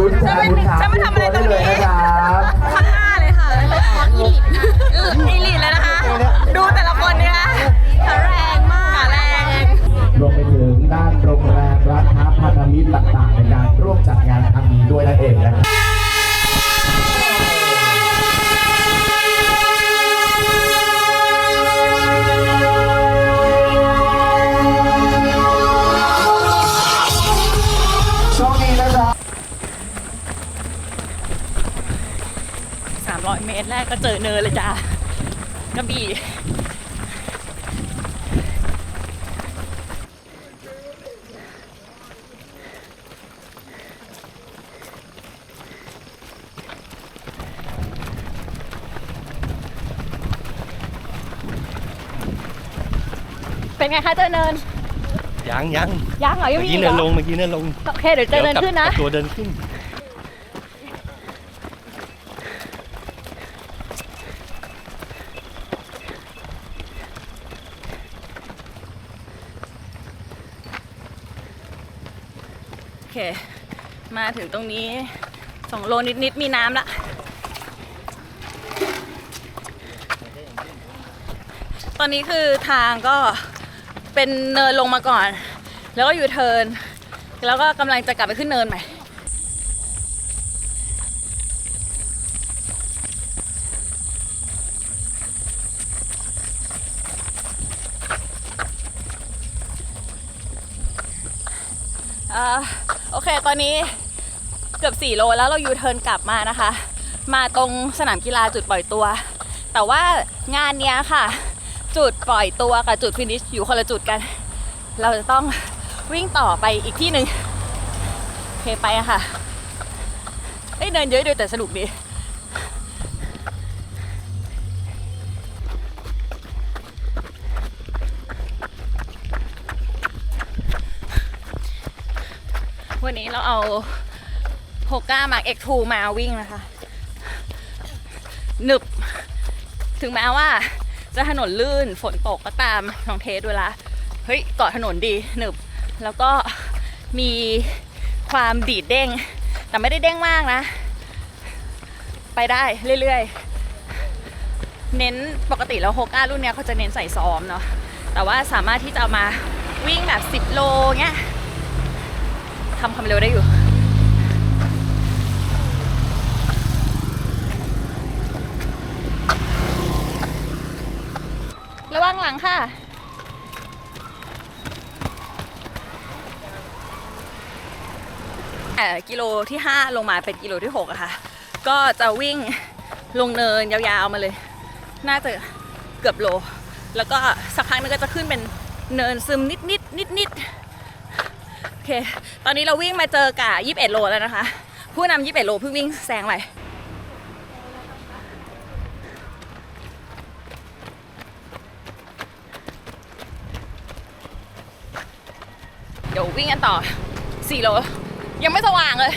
บูธแทนบูธขาฉันมาทำอะไร ตรแรกก็เจอเนินเลยจ้ากระบี่เป็นไงคะเจอเนินยังยังยังเหรอยังเมื่อมีกี้อีกเนินเหรลองเมื่อกี้เนินลงโอเคเดี๋ยวเจอเนินขึ้นนะ ดี๋ยวกลับตัวเดินขึ้น เค มาถึงตรงนี้สองโลนิดๆมีน้ำละ ตอนนี้คือทางก็เป็นเนินลงมาก่อน แล้วก็อยู่เทิน แล้วก็กำลังจะกลับไปขึ้นเนินใหม่อ่า โอเค ตอนนี้เกือบ 4 โลแล้วเรายูเทิร์นกลับมานะคะ มาตรงสนามกีฬาจุดปล่อยตัว แต่ว่างานเนี้ยค่ะ จุดปล่อยตัวกับจุดฟินิชอยู่คนละจุดกัน เราจะต้องวิ่งต่อไปอีกที่หนึ่งโอเคไปอะค่ะเอ้ยเดินเยอะด้วยแต่สนุกดี วันนี้เราเอาโฮก้ามา X2 มาวิ่งนะคะหนึบ ถึงแม้ว่าจะถนนลื่นฝนตกก็ตามลองเทสดูละเฮ้ยเกาะถนนดีหนึบ แล้วก็มีความดีดเด้ง แต่ไม่ได้เด้งมากนะ ไปได้เรื่อยๆ เน้นปกติแล้วโฮก้ารุ่นเนี้ยเขาจะเน้นใส่ซ้อมเนาะแต่ว่าสามารถที่จะเอามาวิ่งแบบ 10 โลเงี้ย ทำความเร็วได้อยู่ ระวังหลังค่ะแต่กิโลที่ 5 ลงมาเป็นกิโลที่6อะค่ะ ก็จะวิ่งลงเนินยาวๆมาเลย น่าจะเกือบโล แล้วก็สักพักนึงก็จะขึ้นเป็นเนินซึมนิดๆนิดๆ อเค ตอนนี้เราวิ่งมาเจอกะ21 โลแล้วนะคะ ผู้นำ21 โลเพิ่งวิ่งแซงไปเดี๋ยววิ่งกันต่อ 4 โล ยังไม่สว่างเลย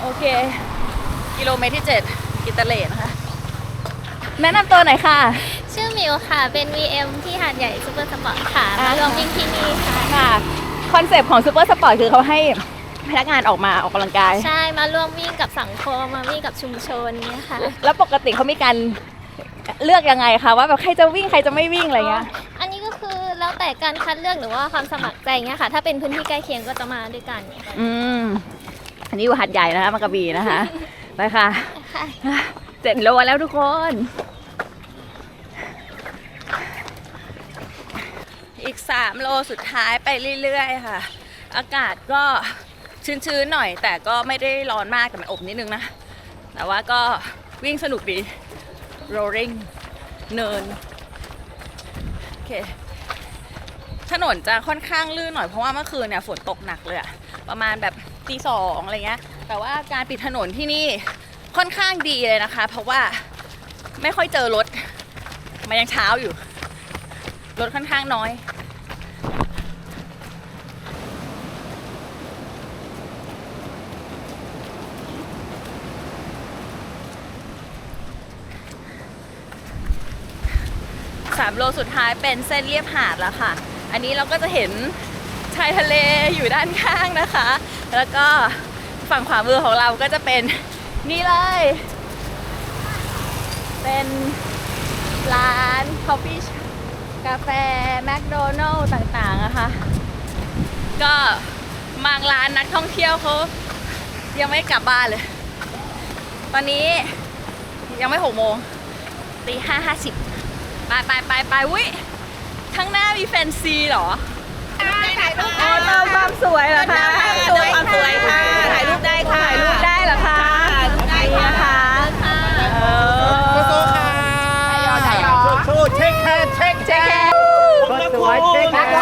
โอเค กิโลเมตรที่ 7 กิตาเลนะคะ แนะนำตัวหน่อยค่ะ ชื่อมิวค่ะ เป็น VM ที่หาดใหญ่ซูเปอร์สปอร์ตค่ะอ่ามมาลองวิ่งที่นี่ค่ะค่ะคอนเซปต์ของซูเปอร์สปอร์ตคือเขาให้พนักงานออกมาออกกำลังกาย ใช่มาร่วมวิ่งกับสังคมมาวิ่งกับชุมชนเนี้ยค่ะ แล้วปกติเขามีการเลือกยังไงคะว่าแบบใครจะวิ่งใครจะไม่วิ่งอะไรเงี้ยอันนี้ก็คือ แล้วแต่การคัดเลือกหรือว่าความสมัครใจเงี้ยค่ะ ถ้าเป็นพื้นที่ใกล้เคียงก็จะมาด้วยกันเนี่ยค่ะอืม อันนี้อยู่หัดใหญ่นะคะมากระบี่นะคะ ไปค่ะค่ะเจ็ดโลแล้วทุกคน อีก 3 โลสุดท้ายไปเรื่อยๆค่ะ อากาศก็ชื้นๆหน่อยแต่ก็ไม่ได้ร้อนมากแต่มันอบนิดนึงนะ แต่ว่าก็วิ่งสนุกดี rolling เนิน โอเค ถนนจะค่อนข้างลื่นหน่อยเพราะว่าเมื่อคืนเนี่ยฝนตกหนักเลยอะประมาณแบบตีสองอะไรเงี้ย แต่ว่าการปิดถนนที่นี่ค่อนข้างดีเลยนะคะ เพราะว่าไม่ค่อยเจอรถมันยังเช้าอยู่ รถค่อนข้างน้อยสามโลสุดท้ายเป็นเส้นเรียบหาดแล้วค่ะ อันนี้เราก็จะเห็นชายทะเลอยู่ด้านข้างนะคะ แล้วก็ฝั่งขวามือของเราก็จะเป็นนี่เลย เป็นร้านคอฟฟี่กาแฟแมคโดนัลล์ต่างๆนะคะ ก็บางร้านนักท่องเที่ยวเขายังไม่กลับบ้านเลย ตอนนี้ยังไม่หกโมงตีห้าห้าสิบไปไปไปไปวิ ข้างหน้ามีแฟนซีเหรอถ่ายรูปได้เติมความสวยเหรอคะเติมความสวยค่ะ ถ่ายรูปได้ค่ะ ถ่ายรูปได้เหรอคะได้ค่ะนะคะเออสู้เช็คแฮนด์เช็คเจ๊แค่คนสวยเช็คแฮนด์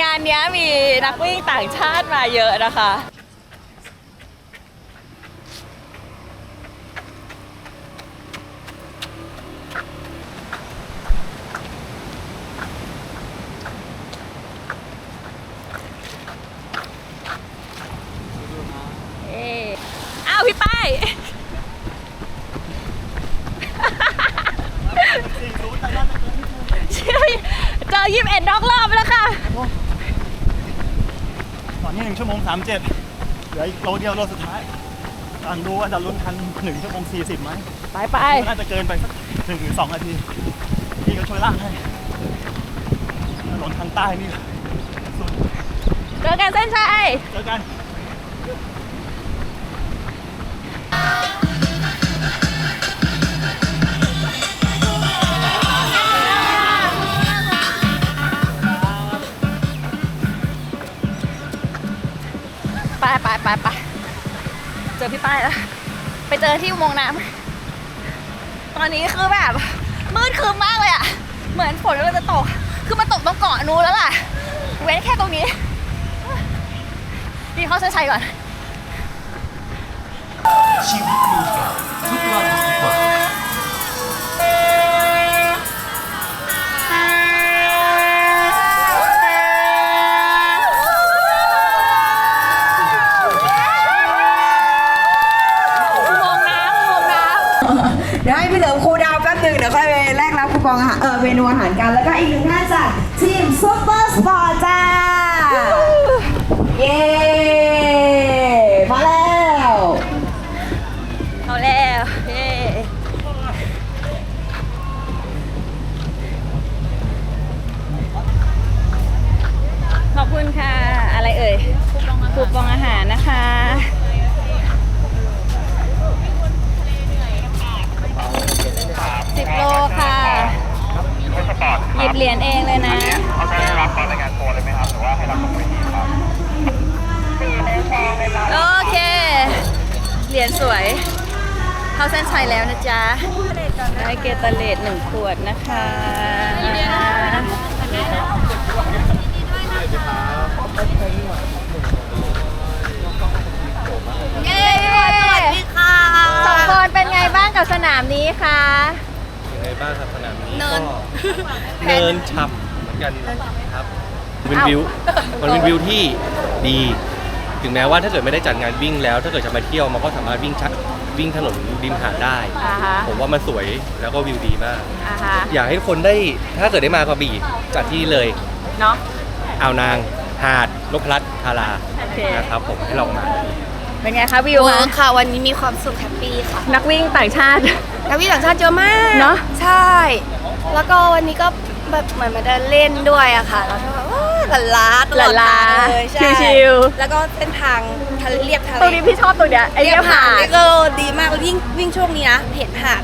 งานเนี้ยมีนักวิ่งต่างชาติมาเยอะนะคะ เอ้อ้าวพี่ป้าย เจอยิมเอ็ดด็อกรอบแล้วค่ะ ตอนนี้ หนึ่งชั่วโมงสามเจ็ดเหลืออีกโลเดียวโลสุดท้ายกำลังดูว่าจะลุ้นทันหนึ่งชั่วโมงสี่สิบไหมไปไปน่าจะเกินไปสักหนึ่งหรือสองนาทีพี่ก็ช่วยลากให้ถนนทางใต้นี่สุดเจอกันเส้นชัยเจอกัน ไปไปไปเจอพี่ป้ายแล้ว ไปเจอที่อุโมงค์น้ำตอนนี้คือแบบมืดคืมมากเลยอะเหมือนฝนกำลังจะตก คือมันตกตรงเกาะนู้นแล้วล่ะ เว้นแค่ตรงนี้ดีเข้าเส้นชัยก่อน ชีวิตมีแก่ทุกวัน ดี๋ยวค่อยไปแลกรับคูปองอาหารเออเมนูอาหารกัน แล้วก็อีกหนึ่งท่านจากทีมซุปเปอร์สปอร์ตจ้า เย้ ยญสวย เข้าเส้นชัยแล้วนะจ๊ะ ได้เกตาเลตหนึ่งขวดนะคะเย้สวัสดีค่ะสองคนเป็นไงบ้างกับสนามนี้คะยังไงบ้างครับสนามนี้เนินก็เนินฉ่ำเหมือนกันครับ เป็นวิว มันเป็นวิวที่ดี ถึงแม้ว่าถ้าเกิดไม่ได้จัดงานวิ่งแล้ว ถ้าเกิดจะมาเที่ยวมันก็สามารถวิ่งชักวิ่งถนนริมหาดได้ อ่าฮะ ผมว่ามันสวยแล้วก็วิวดีมาก อ่าฮะอยากให้คนได้ถ้าเกิดได้มากระบี่จัดที่นี่เลยเนาะ อ่าวนางหาดนพรัตน์ทาราโอเค นะครับผมให้ลองมาเป็นไงคะวิวเวิคะร์คค่ะวันนี้มีความสุขแฮปปี้ค่ะนักวิ่งต่างชาติ นักวิ่งต่างชาติเยอะมากเนอะ ใช่ แล้วก็วันนี้ก็แบบเหมือนมาเดินเล่นด้วยอะค่ะ แล้วก็แบบว้า หลันล้าตลอดหลั่นล้าทางเลยใช่ชิวแล้วก็เส้นทางทะเลเรียบทะเลตรงนี้พี่ชอบตรงเนี้ยไอ้เรีเรียยบบหาหาดดนี่ก็ดีมากวิ่งวิ่งช่วงนี้นะเห็นหาด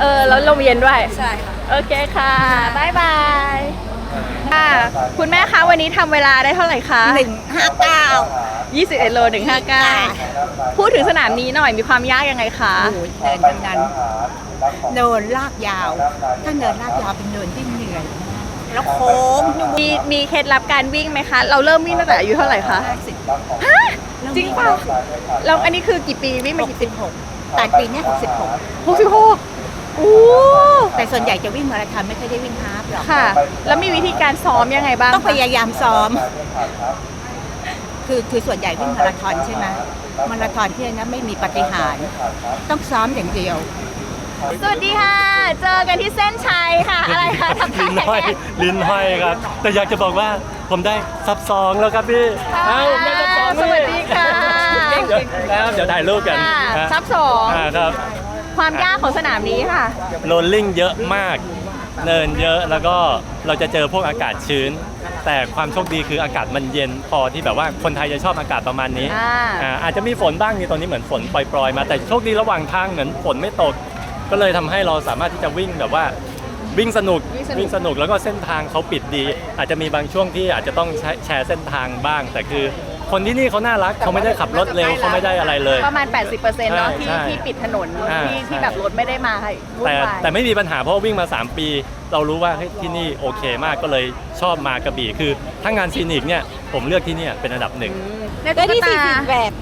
เออแล้วลมเย็นด้วย ใช่ค่ะ โอเคค่ะบายบายค่ะ คุณแม่คะวันนี้ทำเวลาได้เท่าไหร่คะหนึ่งห้าเก้า 21โล159 พูดถึงสนามนี้หน่อยมีความยากยังไงคะ โอ้ยเดินทั้งนั้นเดินลากยาว ถ้าเดินลากยาวเป็นเดินที่เหนื่อยมาก แล้วโค้งมีมีเคล็ดลับการวิ่งไหมคะ เราเริ่มวิ่งตั้งแต่อายุเท่าไหร่คะห้าสิบฮะจริงเปล่าเราอันนี้คือกี่ปีวิ่งหมากกี่ปีสิบหกแต่ปีเนี้หกสิบหกหกสิบหกโอ้อู้แต่ส่วนใหญ่จะวิ่งมาราธอนไม่ค่อยได้วิ่งฮาล์ฟหรอกค่ะ แล้วมีวิธีการซ้อมยังไงบ้างต้องพยายามซ้อม คือคือส่วนใหญ่วิ่งมาราธอนใช่ไหมมาราธอนที่นะไม่มีปฏิหารย์ต้องซ้อมอย่างเดียว สวัสดีค่ะ เจอกันที่เส้นชัยค่ะ อะไรคะทักทาลิ้นห้อยยลิ้นห้อยครับ แต่อยากจะบอกว่าผมได้ซับซองแล้วครับพี่เอ้าผมได้ซับซองสวัสดีค่ะเดี๋ยวครับเดี๋ยวถ่ายรูปกันค่ะฮะซับสองอ่าครับ ความยากของสนามนี้ค่ะ โรลลิ่งเยอะมาก เนินเยอะแล้วก็เราจะเจอพวกอากาศชื้น แต่ความโชคดีคืออากาศมันเย็นพอที่แบบว่าคนไทยจะชอบอากาศประมาณนี้อ่า อ่าอาจจะมีฝนบ้างนี่ตอนนี้เหมือนฝนปล่อยๆมาแต่โชคดีระหว่างทางเหมือนฝนไม่ตก ก็เลยทำให้เราสามารถที่จะวิ่งแบบว่าวิ่งสนุกวิ่งสนุกวิ่งสนุกแล้วก็เส้นทางเขาปิดดี อาจจะมีบางช่วงที่อาจจะต้องใช้แชร์เส้นทางบ้าง แต่คือคนที่นี่เขาน่ารักเขาไม่ได้ขับรถเร็วเขาไม่ได้อะไรเลย ประมาณ 80%เนาะที่ใช่ที่ปิดถนนอ่าที่ใช่ที่แบบรถไม่ได้มาให้วุ่แต่นวายแต่ไม่มีปัญหาเพราะว่าวิ่งมา 3 ปี เรารู้ว่าเฮ้ยที่นี่โอเคมากก็เลยชอบมากระบี่คือถ้างานซีนิกเนี่ยผมเลือกที่เนี่ยเป็นอันดับหนึ่งได้ที่แบบ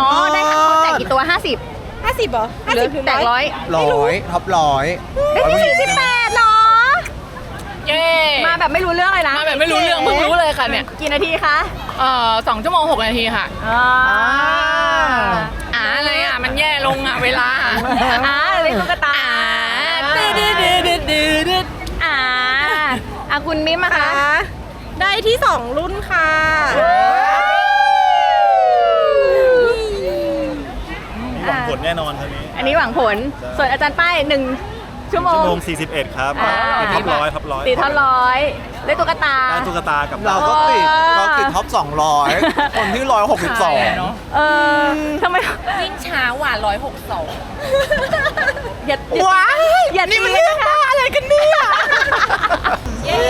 อ๋อได้ค่ะเขาแจกกี่ตัว 50 50เหรอหรือแจกร้อยร้อยท็อปร้อยได้ที่48เหรอ เย้ มาแบบไม่รู้เรื่องเลยนะมาแบบไม่รู้เรื่องเพิ่งรู้เลยค่ะเนี่ย กี่นาทีคะเอ่อสองชั่วโมงหกนาทีค่ะอ่าอ่าอะไรอะ มันแย่ลงอะ เวลาอ่าเล่นตุ๊กตาดืดดืดดืดดืดดืดดืดอ่าอะคุณมิมอะคะ ได้ที่2รุ่นค่ะหวัง แน่นอนครับนี้อันนี้หวังผล ส่วนอาจารย์ป้ายหนึ่งชั่วโมงชั่วโมง 41 ครับอ่ดท็อปร้อยท็อปร้อยตีเท่าร้อยได้ตุ๊กตา ได้ตุ๊กตากับเราก็ติด เราติดท็อป 200 คนที่ เนอะ162 เออทำไม วิ่งช้าหว่าร้อยหกสองอย่าอย่ว้ายอย่านี่มันเรื่องอะไรกันเนี่ย เย้